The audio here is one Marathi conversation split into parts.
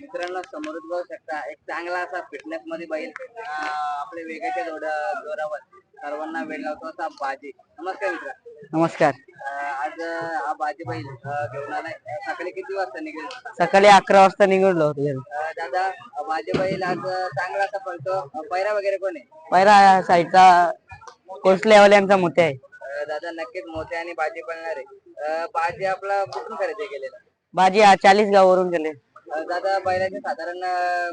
मित्रांनो समोर बघू शकता एक चांगला असा फिटनेस मध्ये बैल आपल्या वेगाच्या जोरावर सर्वांना वेळ लावतो असा बाजी. नमस्कार मित्र. नमस्कार. आज हा बाजी बैल घेऊन आलाय. सकाळी किती वाजता निघेल सकाळी अकरा वाजता निघलो होतो. दादा बाजी बैल आज चांगला असा पळतो. पैरा वगैरे कोण आहे? पहिला साईडचा कोसलेवाल यांचा मोठे आहे. दादा नक्कीच मोठे आणि बाजी पळणार आहे. बाजी आपला कुठून खरेदी केलेला? बाजी आज चाळीस गावावरून गेले. दादा बैलाचे साधारण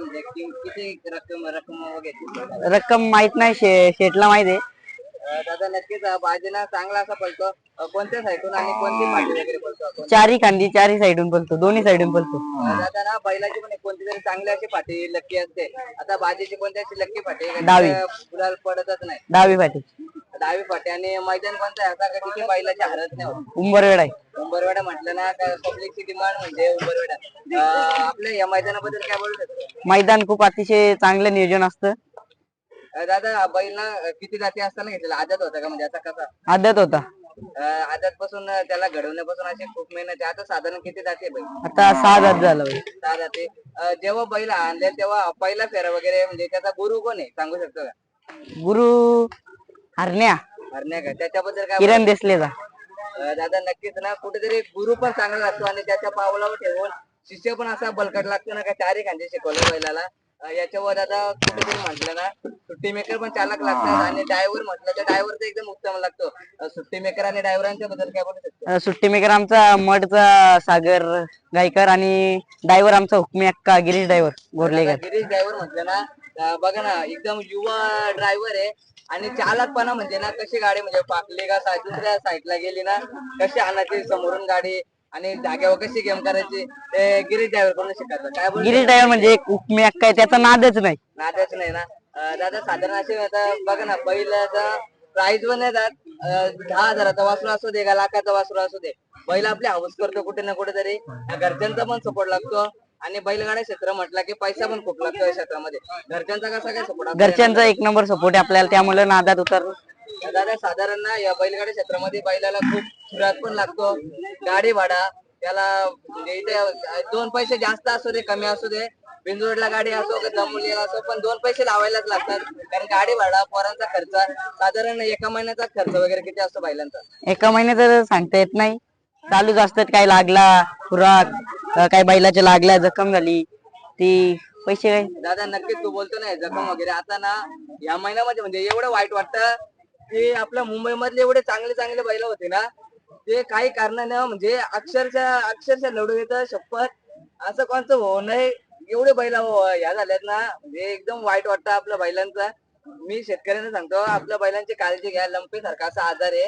म्हणजे कि- किती रक्कम रक्कम वगैरे रक्कम माहीत नाही शे शेटला माहीत आहे. अं, दादा नक्कीच अं, बाजीना चांगला असा पळतो. अं, कोणत्या साईडून आणि कोणती पाठी वगैरे पळतो आपण? चारी खांदी चारी साईडून पलतो दोन्ही साईडून पलतो अं, दादा ना बैलाची पण एक कोणती तरी चांगली अशी पाठी लक्की असते. आता बाजीची कोणती अशी लक्की पाठी आहे का डावी. गुलाल पडतच नाही. दहावी पाठी पाठी आणि मैदान कोणतं आहे असा का तिथे बैलाची हरत नाही होत. उंबरवेड आहे. उंबरवेडा म्हटलं ना पब्लिकची डिमांड म्हणजे उंबरवेडा अं, आपल्या या मैदानाबद्दल काय बोलू शकतो? मैदान खूप अतिशय चांगलं नियोजन असतं. अं, दादा बैल ना अं, किती जाती असताना घेतलेला? आदत होता का म्हणजे आता कसा? आदत होता. आदत पासून त्याला घडवण्यापासून अशी खूप मेहनत आहे. आता साधारण किती जाते बैल? आता सहा जात झालं. सहा जाते. अं, जेव्हा बैल आणले तेव्हा पहिला फेरा वगैरे म्हणजे त्याचा गुरु कोण आहे? सांगू शकतो का? गुरु हरण्या हरण्या का? त्याच्याबद्दल काय किरण देसलेचा. अं, दादा नक्कीच ना कुठेतरी गुरु पण चांगला लागतो आणि त्याच्या पावलावर ठेवून शिष्य पण असा बलकट लागतो ना का चारी खांदे शिकवलं बैलाला. अं, याच्यावर आता कुठेतरी म्हटलं ना सुट्टी मेकर पण चालक लागतात आणि ड्रायव्हर म्हटलं तर ड्रायव्हर तर एकदम उत्तम लागतो. अं, सुट्टी मेकर आणि ड्रायव्हरांच्या बद्दल काय बोलू शकतो? अं, सुट्टी मेकर आमचा मडचा सागर गायकर आणि ड्रायव्हर आमचा हुकमी अक्का गिरीश ड्रायव्हर गोरलेकर. आता गिरीश ड्रायव्हर म्हटलं ना अं, बघा ना एकदम युवा ड्रायव्हर आहे. आणि चालकपणा म्हणजे ना कशी गाडी म्हणजे पाकली का सा- दुसऱ्या साईडला गेली ना कशी आणायची समोरून गाडी आणि जागेवर कशी गेम करायची ते गिरीश ड्रायव्हरकडून शिकायचं. काय बोल गिरीश ड्रायव्हर म्हणजे एक अक्का आहे त्याचा नादच नाही. नात्याच नाही ना. अं, दादा साधारण असे आता बघा ना बैलाचा प्राइस पण येतात अं, दहा हजाराचा वासरू असू दे का लाखाचा वासरू असू दे. बैल आपली हाऊस करतो कुठे ना कुठे तरी घरच्यांचा पण सपोर्ट लागतो. आणि बैलगाडा क्षेत्र म्हटलं की पैसा पण खूप लागतो या क्षेत्रामध्ये. घरच्यांचा कसा काय सपोर्ट घरच्यांचा एक नंबर सपोर्ट आहे आपल्याला. त्यामुळे नादात उतर दादा साधारण ना या बैलगाडी क्षेत्रामध्ये बैलाला खूप सुरात पण लागतो. गाडी भाडा त्याला म्हणजे इथे दोन पैसे जास्त असू दे कमी असू दे. बिंदुरला गाडी असो का दमोलीला असो पण दोन पैसे लावायलाच लागतात. कारण गाडी भाडा पोरांचा खर्च साधारण एका महिन्याचा खर्च वगैरे किती असतो बैलांचा? एका महिन्यात सांगता येत नाही. चालूच असतात काय लागला खुराक काही काय बैलाच्या लागल्या जखम झाली ती पैसे काय? दादा नक्कीच तू बोलतो ना जखम वगैरे. आता ना या महिन्यामध्ये म्हणजे एवढं वाईट वाटतं की आपल्या मुंबई मधले एवढे चांगले चांगले बैल होते ना ते काही कारणाने म्हणजे अक्षरशः अक्षरशः लढू येतं शपथ. असं कोणतं हो नाही. एवढे बैल हो, ह्या झाल्यात ना म्हणजे एकदम वाईट वाटतं आपल्या बैलांचा. मी शेतकऱ्यांना सांगतो आपल्या बैलांची काळजी घ्या. लंपेसारखा असा आजार आहे.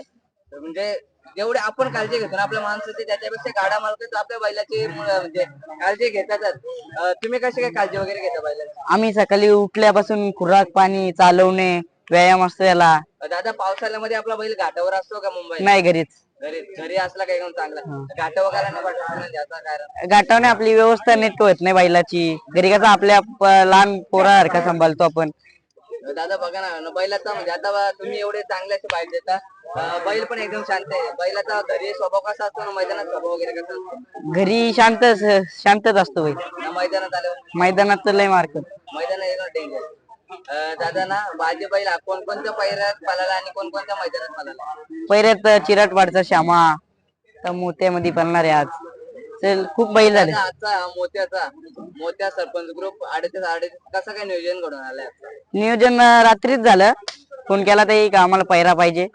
म्हणजे जेवढे आपण काळजी घेतो ना आपल्या माणसाची त्याच्यापेक्षा गाडा मालक आपल्या बैलाची म्हणजे काळजी घेतातच. तुम्ही कशी काय काळजी वगैरे घेता बैलांची? आम्ही सकाळी उठल्यापासून खुराक पाणी चालवणे व्यायाम असतो याला. दादा पावसाळ्यामध्ये आपला बैल घाटावर असतो का मुंबई नाही घरीच. घरी घरी असला काही चांगला? घाटावर काय नाही गाठावणे आपली व्यवस्था नीट होत नाही बैलाची. घरी कसं आपल्या लहान पोरासारखा सांभाळतो आपण. दादा बघा ना बैलाचा म्हणजे आता बा- तुम्ही एवढे चांगले असे बैल देता. बैल पण एकदम शांत आहे. बैलाचा घरी स्वभाव कसा असतो ना मैदानात स्वभाव वगैरे कसा असतो? घरी शांत शांतच असतो बैल. मैदानात आल्यावर? मैदानात तर लय मार्क मैदान एकदम डेंजर दादा ना बाजी बैल कोणकोणत्या पैऱ्यात पळाला आणि कोणकोणत्या मैदानात पळाला? पहिल्यात चिराटवाडचा श्यामा तर मोत्यामध्ये पळणार आहे आज. खूप बैल झाले. मोत्याचा मोत्या सरपंच ग्रुप अडीच अडीच कसं काय नियोजन घडून आलंय? नियोजन रात्रीच झालं. फोन केला तर एक आम्हाला पैरा पाहिजे.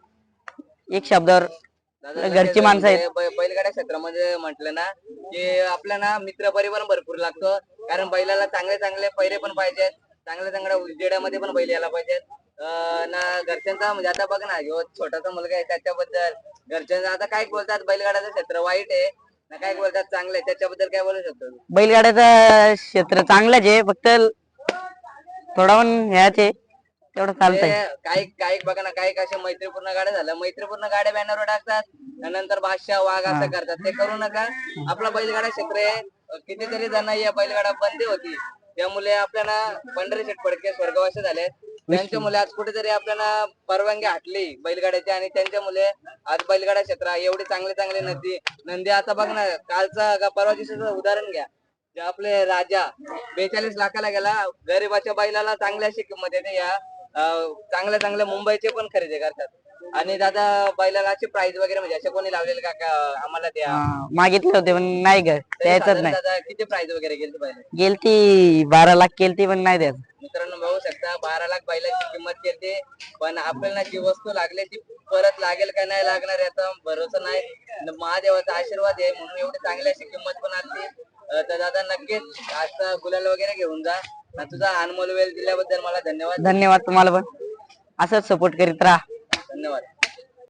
एक शब्दावर दादा, घरची माणसं आहेत. बै- बैलगाड्या क्षेत्रामध्ये म्हटलं ना की आपल्या ना मित्र परिवार भरपूर लागतो. कारण बैलाला चांगले चांगले पैरे पण पाहिजेत. चांगल्या चांगल्या उजेड्यामध्ये पण बैल यायला पाहिजेत. अं, ना घरच्यांचा म्हणजे आता बघ ना ह्यो छोटासा मुलगा आहे त्याच्याबद्दल. घरच्यांचा आता काय बोलतात बैलगाड्याचं क्षेत्र वाईट आहे. ना काय बोलतात चांगलं आहे. त्याच्याबद्दल काय बोलू शकतो बैलगाड्याचं क्षेत्र चांगलंच आहे. फक्त थोडा पण ह्याच आहे तेवढं चालतंय. ते काही काही बघा ना काही कशा मैत्रीपूर्ण गाड्या झाल्या. मैत्रीपूर्ण गाड्या बॅनरवर टाकतात त्यानंतर बादशाह वाघ असं करतात. ते करू नका. आपला बैलगाडा क्षेत्र आहे. कितीतरी जण या बैलगाडा बंदी होती. त्यामुळे आपल्याला पंढरी शेट फडके स्वर्गवासी झाले. त्यांच्या मुले आज कुठेतरी आपल्याला परवानगी हटली बैलगाड्याची आणि त्यांच्या मुले आज बैलगाडा क्षेत्र एवढे चांगले चांगले नंदी नंदी. आता बघ ना कालचा का परवा दिवसाचं उदाहरण घ्या. आपले राजा बेचाळीस लाखाला गेला गरीबाच्या बैलाला चांगली अशी किंमत येते या चांगल्या चांगल्या मुंबईचे पण खरेदी करतात. आणि दादा बैलाला अशी प्राइस वगैरे म्हणजे असे कोणी लावलेले का का आम्हाला द्या? मागितले होते पण नाही ग. द्यायचंच नाही. दादा किती प्राइस वगैरे गेली बैल गेलती बारा लाख केलती पण नाही द्यायचं. मित्रांनो बघू शकता बारा लाख बैलाची किंमत केली पण आपल्याला जी वस्तू लागली ती परत लागेल का नाही लागणार याचा भरोसा नाही. महादेवाचा आशीर्वाद आहे म्हणून एवढी चांगली अशी किंमत पण आली तर दादा नक्कीच आज गुलाल वगैरे घेऊन जा. आणि तुझा अनमोल वेळ दिल्याबद्दल मला धन्यवाद. धन्यवाद तुम्हाला पण. असंच सपोर्ट करीत राहा. धन्यवाद.